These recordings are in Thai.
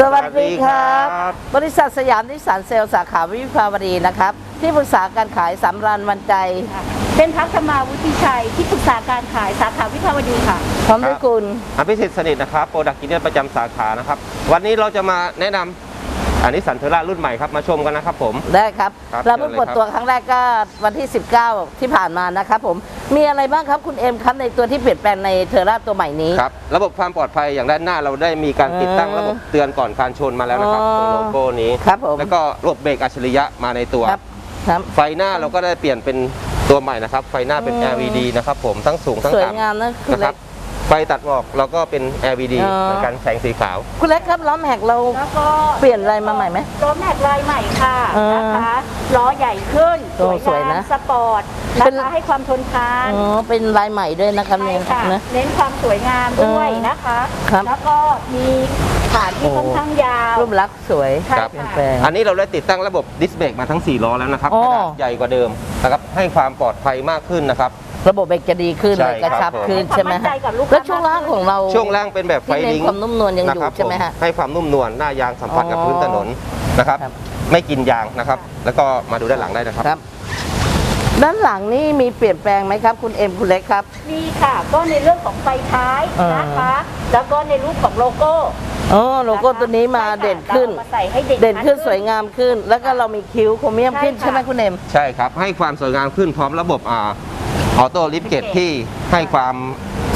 สวัสดีครับสวัสดีครับ บริษัทสยามนิสสันเซลล์สาขาวิภาวดีนะครับ ที่ปรึกษาการขายสำราญวันใจ เป็นพักธรรมาวุฒิชัยที่ปรึกษาการขายสาขาวิภาวดีค่ะ พร้อมด้วยคุณอภิสิทธิ์สนิทนะครับโปรดักต์กินเนอร์ประจำสาขานะครับ วันนี้เราจะมาแนะนำ อันนี้สันเทอร่ารุ่นใหม่ครับมาชมกันนะครับผม ได้ครับ ครับเราเพิ่งเชิญเลยเปิดตัวครั้งแรกก็วันที่ 19 ที่ผ่านมานะครับผม มีอะไรบ้างครับคุณเอ็มครับในตัวที่เปลี่ยนแปลงในเทอร่าตัวใหม่นี้ ครับระบบความปลอดภัยอย่างด้านหน้าเราได้มีการติดตั้งอ่าระบบเตือนก่อนการชนมาแล้วนะครับอ๋อตรงโลโก้นี้ ครับผม แล้วก็ระบบเบรกอัจฉริยะมาในตัว ครับครับ ไฟหน้าเราก็ได้เปลี่ยนเป็นตัวใหม่นะครับ ไฟหน้าเป็น อืม LED นะครับผมทั้งสูงทั้งสวยต่ำงามนะคุณนะคเล็รับก ไฟตัดหมอกเราก็เป็น LED อ๋อ เหมือนกันแสงสีขาว คุณเล็กครับล้อมแหกเราแล้วก็เปลี่ยนอะไรมาใหม่ไหม ล้อแม็กลายใหม่ค่ะอ่านนะคะล้อใหญ่ขึ้นโอ้สวยนะงามสปอร์ตเป็นะน คะให้ความทนทานอ๋อเป็นลายใหม่ด้วยนะครับใช่เนี่ยค่ะนะ เน้นความสวยงามด้วยอืมนะคะ ครับ แล้วก็มีฐานที่โอ้ค่อนข้างยาว รูปลักษณ์สวยใช่ครับ เปลี่ยนค่ะแปลง อันนี้เราได้ติดตั้งระบบดิสเบรกมาทั้ง 4 ล้อแล้วนะครับอ๋อขนาดใหญ่กว่าเดิมนะครับให้ความปลอดภัยมากขึ้นนะครับ ระบบเบรกจะดีขึ้นใช่เลยกระชับครับผม ขึ้นใช่ไหมให้ความมั่นใจฮะกับลูกค้า แล้วช่วงล่างของเราช่วงล่างเป็นแบบไฟที่เน้นลิงความนุ่มนวลยังอยู่นะครับใช่ไหมฮะ ผให้ความนุ่มนวลหน้ายางสัมผัสกับอ๋อพื้นถนนนะครับ ครับ ไม่กินยางนะครับ แล้วก็มาดูด้านหลังได้นะครับ ครับ ด้านหลังนี่มีเปลี่ยนแปลงไหมครับ คุณเอ็มคุณเล็กครับ มีค่ะ ก็ในเรื่องของไฟท้ายนะคะ แล้วก็ในรูปของโลโก้อ๋อโลโก้นะคะตัวนี้มาใช่ค่ะเด่นขึ้น เราอามาใส่ให้เด่นเด่นขึ้นชัสวยงามขึ้น แล้วก็เรามีคิ้วโครเมียมขึ้นใช่ค่ะใช่ไหมคุณเอ็ม ใช่ครับ ให้ความสวยงามขึ้นพร้อมระบบอ่า ออโต้ลิฟเกตที่ให้ความ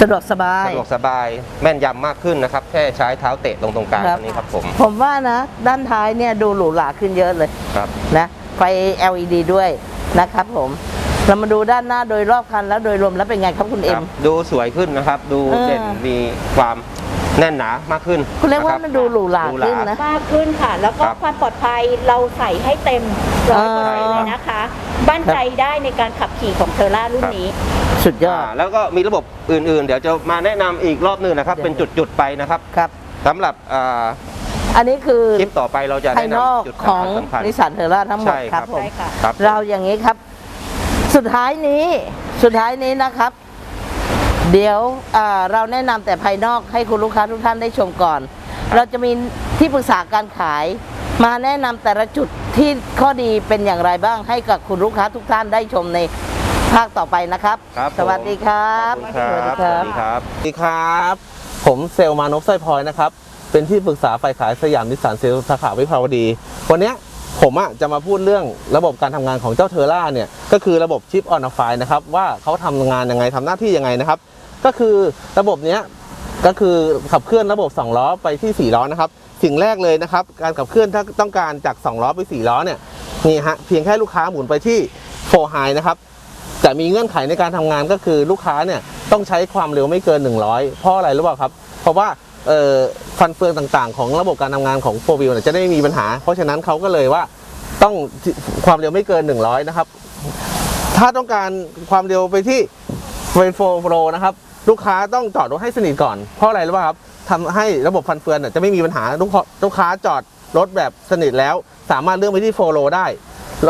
สะดวกสบายสะดวกสบายแม่นยำมากขึ้นนะครับ แค่ใช้เท้าเตะลงตรงกลางครับตรงนี้ครับผม ผมว่านะ ด้านท้ายเนี่ยดูหรูหราขึ้นเยอะเลยครับ นะ ไฟ LED ด้วยนะครับผม เรามาดูด้านหน้าโดยรอบคันแล้วโดยรวมแล้วเป็นไงครับคุณคเอ็รัม บดูสวยขึ้นนะครับ ดูเออ เด่นมีความ แน่นหนามากขึ้นคุณเล็กว่าะบมันดูหรูหราหรูหราขึ้นนะ มากขึ้นค่ะ แล้วก็ครับความปลอดภัยเราใส่ให้เต็มร้อยเปอร์เซ็นต์เลยนะคะบั่นใจได้ในการขับขี่ของเทอร่ารุ่นนี้ สุดยอดอ่าแล้วก็มีระบบอื่นๆ เดี๋ยวจะมาแนะนำอีกรอบหนึงนะครับเดี๋ยวเป็นจุดๆไปนะครับครับ สำหรับอ่าอันนี้คือคลิปต่อไปเราจะภายแนะนอกนำจุดของสำคัญนิสสันเทอร่าทั้งหมดใช่ครับผม ใช่ค่ะ ครับ เราอย่างนี้ครับ สุดท้ายนี้ สุดท้ายนี้นะครับ เดี๋ยวอ่าเราแนะนำแต่ภายนอกให้คุณลูกค้าทุกท่านได้ชมก่อน เราจะมีที่ปรึกษาการขาย มาแนะนำแต่ละจุดที่ข้อดีเป็นอย่างไรบ้างให้กับคุณลูกค้าทุกท่านได้ชมในภาคต่อไปนะครับ ครับสวัสดีครับขอบคุณครับ สวัสดีครับ สวัสดีครับสวัสดีครับผมเซลล์มานพสร้อยพลอยนะครับ เป็นที่ปรึกษาฝ่ายขายสยามนิสสันเซลล์สาขาวิภาวดี วันเนี้ยผมอะจะมาพูดเรื่องระบบการทำงานของเจ้าเทอร่าเนี่ย ก็คือระบบชิปออนไฟนะครับ ว่าเขาทำงานยังไงทำหน้าที่ยังไงนะครับ ก็คือระบบเนี้ยก็คือขับเคลื่อนระบบ 2 ล้อไปที่ 4 ล้อนะครับ สิ่งแรกเลยนะครับ การขับเคลื่อนถ้าต้องการจาก 2 ล้อไป 4 ล้อเนี่ยนี่ฮะเพียงแค่ลูกค้าหมุนไปที่โฟไฮนะครับแต่มีเงื่อนไขในการทำงานก็คือลูกค้าเนี่ยต้องใช้ความเร็วไม่เกิน 100 เพราะอะไรรู้เปล่าครับ เพราะว่าเอ่อฟันเฟืองต่างๆ ของระบบการทำงานของโฟวิลจะได้ไม่มีปัญหา เพราะฉะนั้นเขาก็เลยว่าต้องความเร็วไม่เกิน 100 นะครับ ถ้าต้องการความเร็วไปที่เป็นโฟโฟนะครับ ลูกค้าต้องจอดรถให้สนิทก่อน เพราะอะไรรู้ป่ะครับทำให้ระบบฟันเฟือนจะไม่มีปัญหาลูกค้าลูกค้าจอดรถแบบสนิทแล้ว สามารถเลื่อนไปที่โฟโลได้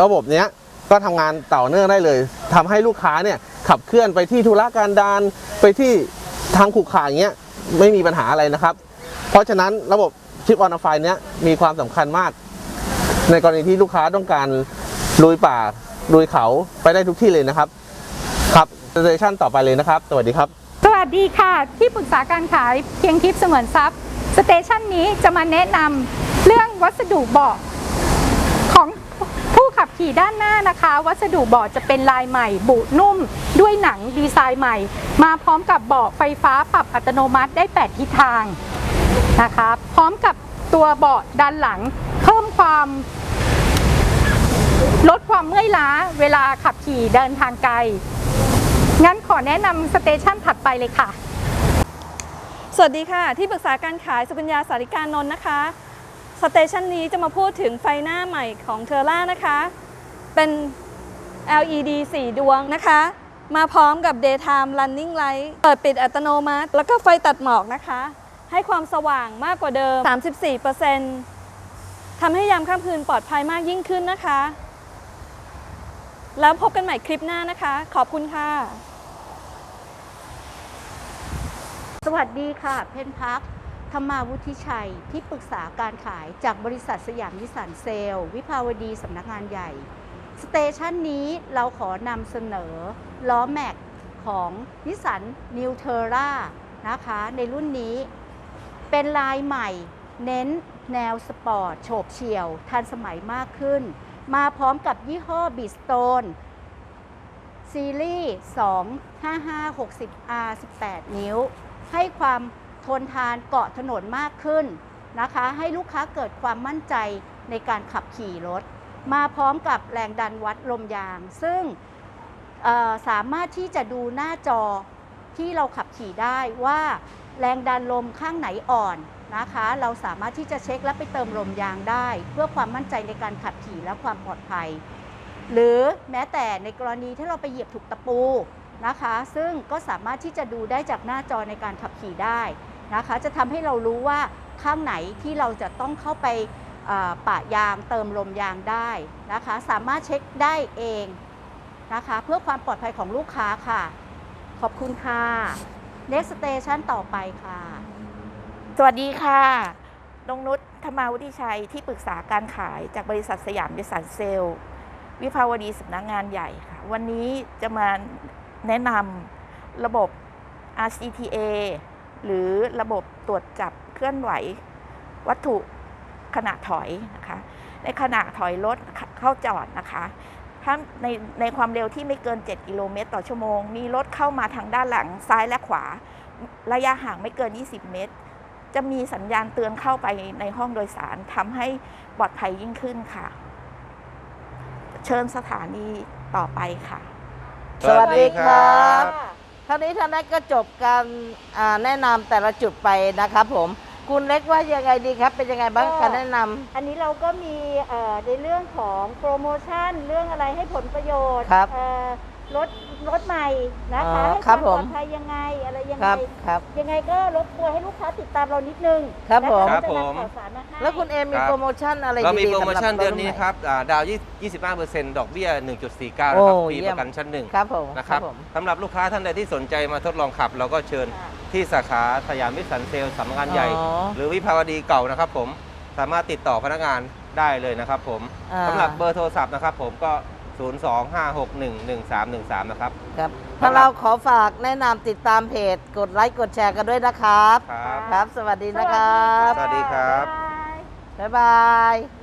ระบบเนี้ยก็ทำงานต่อเนื่องได้เลยทำให้ลูกค้าเนี่ยขับเคลื่อนไปที่ธุระการดานไปที่ทางขรุขระอย่างเงี้ยไม่มีปัญหาอะไรนะครับ เพราะฉะนั้นระบบชิปออนไฟเนี้ยมีความสำคัญมาก ในกรณีที่ลูกค้าต้องการลุยป่าลุยเขาไปได้ทุกที่เลยนะครับ ครับสเตชันต่อไปเลยนะครับ สวัสดีครับ วัสดีค่ะ ที่ปรึกษาการขายเพียงทิพย์เสมือนทรัพย์ สเตชันนี้จะมาแนะนำเรื่องวัสดุเบาะของผู้ขับขี่ด้านหน้านะคะ วัสดุเบาะจะเป็นลายใหม่ บุนุ่ม ด้วยหนังดีไซน์ใหม่ มาพร้อมกับเบาะไฟฟ้าปรับอัตโนมัติได้ 8 ทิศทางนะคะพร้อมกับตัวเบาะด้านหลัง เพิ่มความลดความเมื่อยล้าเวลาขับขี่เดินทางไกล งั้นขอแนะนำสเตชันถัดไปเลยค่ะ สวัสดีค่ะ ที่ปรึกษาการขายสุกัญญาสาริการนนท์นะคะ สเตชันนี้จะมาพูดถึงไฟหน้าใหม่ของเทอร่านะคะ เป็น LED 4 ดวงนะคะ มาพร้อมกับ daytime running light เปิดปิดอัตโนมัติ แล้วก็ไฟตัดหมอกนะคะ ให้ความสว่างมากกว่าเดิม 34%ทำให้ยามค่ำคืนปลอดภัยมากยิ่งขึ้นนะคะ แล้วพบกันใหม่คลิปหน้านะคะ ขอบคุณค่ะ สวัสดีค่ะ เพนพักธรรมาวุฒิชัยที่ปรึกษาการขายจากบริษัทสยามนิสสันเซลล์วิภาวดีสำนักงานใหญ่ สเตชันนี้เราขอนำเสนอล้อแม็กของนิสสันนิวเทอร่านะคะในรุ่นนี้ เป็นลายใหม่ เน้นแนวสปอร์ตโฉบเฉี่ยว ทันสมัยมากขึ้น มาพร้อมกับยี่ห้อบิสโตนซีรีส์ 25560R 18 นิ้ว ให้ความทนทานเกาะถนนมากขึ้นนะคะ ให้ลูกค้าเกิดความมั่นใจในการขับขี่รถ มาพร้อมกับแรงดันวัดลมยาง ซึ่งสามารถที่จะดูหน้าจอที่เราขับขี่ได้ว่าแรงดันลมข้างไหนอ่อน นะคะ เราสามารถที่จะเช็คและไปเติมลมยางได้ เพื่อความมั่นใจในการขับขี่และความปลอดภัย หรือแม้แต่ในกรณีที่เราไปเหยียบถูกตะปูนะคะ ซึ่งก็สามารถที่จะดูได้จากหน้าจอในการขับขี่ได้นะคะ จะทำให้เรารู้ว่าข้างไหนที่เราจะต้องเข้าไปปะยางเติมลมยางได้นะคะ สามารถเช็คได้เองนะคะ เพื่อความปลอดภัยของลูกค้าค่ะ ขอบคุณค่ะ next station ต่อไปค่ะ สวัสดีค่ะนงนุชธรรมาวุฒิชัยที่ปรึกษาการขายจากบริษัทสยามดิสันเซลล์วิภาวดีสำนักงานใหญ่ค่ะ วันนี้จะมาแนะนำระบบ RCTA หรือระบบตรวจจับเคลื่อนไหว วัตถุขณะถอยนะคะ ในขณะถอยรถเข้าจอดนะคะ ถ้าในในความเร็วที่ไม่เกิน 7 กิโลเมตร ต่อชั่วโมง มีรถเข้ามาทางด้านหลังซ้ายและขวา ระยะห่างไม่เกิน 20 เมตร จะมีสัญญาณเตือนเข้าไปในห้องโดยสารทำให้ปลอดภัยยิ่งขึ้นค่ะ เชิญสถานีต่อไปค่ะ สวัสดีครับคราวนี้ท่านนัทก็จบการอ่าแนะนำแต่ละจุดไปนะครับผมคุณเล็กว่ายังไงดีครับ เป็นยังไงบ้างก็การแนะนำอันนี้เราก็มีเอ่อในเรื่องของโปรโมชั่น เรื่องอะไรให้ผลประโยชน์ค รับเอ่อรถรถใหม่นะคะอ๋อให้ครับความปลอผดม ภัยยังไงอะไรยังคไงรับครับ ยังไงก็รบกวนให้ลูกค้าติดตามเรานิดนึงครับนะะผมครับจะผมนำข่าวสารมาให้แล้วคุณเอมีครับ โปรโมชั่นอะไรเรามีดีๆโปรโมชั่นสำหเดือนนี้ถใหม่ครับอ่าดาวน์25%ดอกเบี้ย 1.49โอ้นะครับฟรีเยี่ยมประกันชั้นหนึ่งครับผมนะครับผมสำหรับลูกค้าท่านใดที่สนใจมาทดลองขับ เราก็เชิญค่ะ ที่สาขาสยามวิสันเซลล์สำนักงานใหญ่ อ๋อ หรือวิภาวดีเก่านะครับผมสามารถติดต่อพนักงานได้เลยนะครับผมอ่า สำหรับเบอร์โทรศัพท์นะครับผมก็ 025611313 นะครับ ครับ ถ้าเราขอฝากแนะนำติดตามเพจ กดไลค์กดแชร์กันด้วยนะครับ ครับ ครับ สวัสดีนะครับ สวัสดีครับ บ๊ายบายบ๊ายบาย